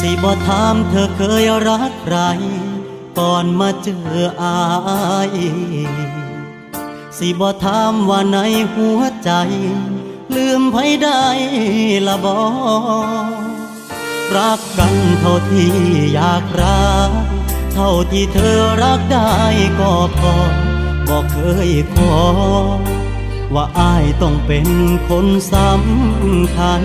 สิบ่ถามเธอเคยรักใคร ก่อนมาเจออาย สิบ่ถามว่าในหัวใจ ลืมไผได้ละบ่รักกันเท่าที่อยากรัก เท่าที่เธอรักได้ก็พอบอกเคยขอ ว่าอายต้องเป็นคนสำคัญ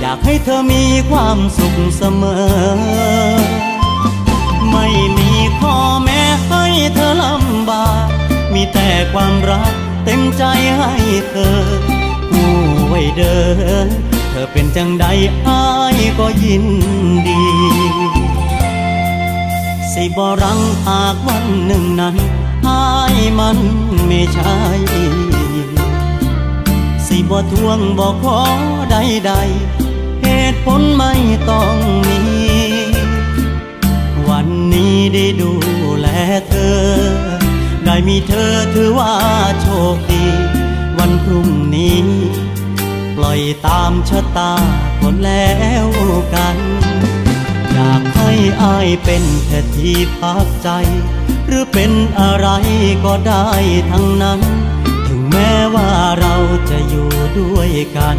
อยากให้เธอมีความสุขเสมอ ไม่มีข้อแม้ให้เธอลำบาก มีแต่ความรักเต็มใจให้เธอผู้ไว้เดิน เธอเป็นจังใดอายก็ยินดี สิบรังหากวันหนึ่งนั้นอายมันไม่ใช่สิบ่ทวงบ่ขอใดๆ ตุผลไม่ต้องมี วันนี้ได้ดูแลเธอ ได้มีเธอถือว่าโชคดี วันพรุ่งนี้ ปล่อยตามชะตาคนแล้วกัน อยากให้อายเป็นแค่ที่พักใจ หรือเป็นอะไรก็ได้ทั้งนั้น ถึงแม้ว่าเราจะอยู่ด้วยกัน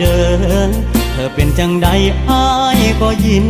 เดิน เธอเป็นจังใดอายก็ยิน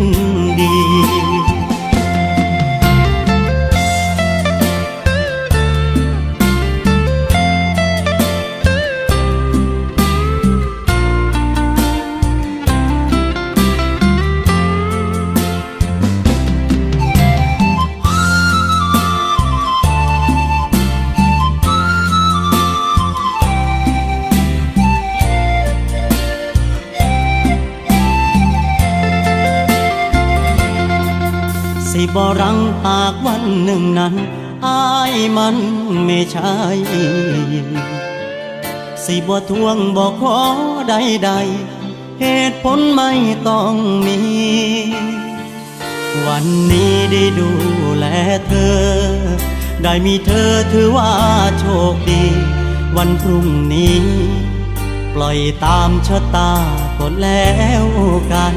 สิบรังหากวันหนึ่งนั้นอายมันไม่ใช่สิบ่ทวงบ่ขอใดๆเหตุผลไม่ต้องมี วันนี้ได้ดูแลเธอ ได้มีเธอถือว่าโชคดี วันพรุ่งนี้ ปล่อยตามชะตาก็แล้วกัน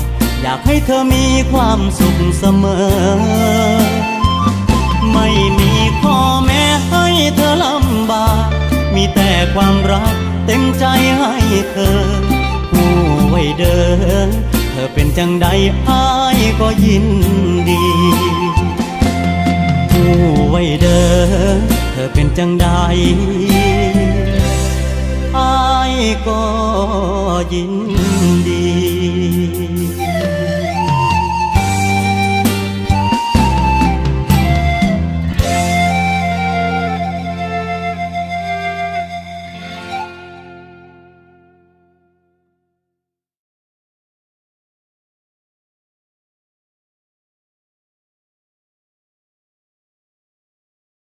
อยากให้เธอมีความสุขเสมอ ไม่มีข้อแม้ให้เธอลำบาก มีแต่ความรักเต็มใจให้เธอผู้ไว้เดิน เธอเป็นจังใดอายก็ยินดีผู้ไว้เดิน เธอเป็นจังใดอายก็ยินดี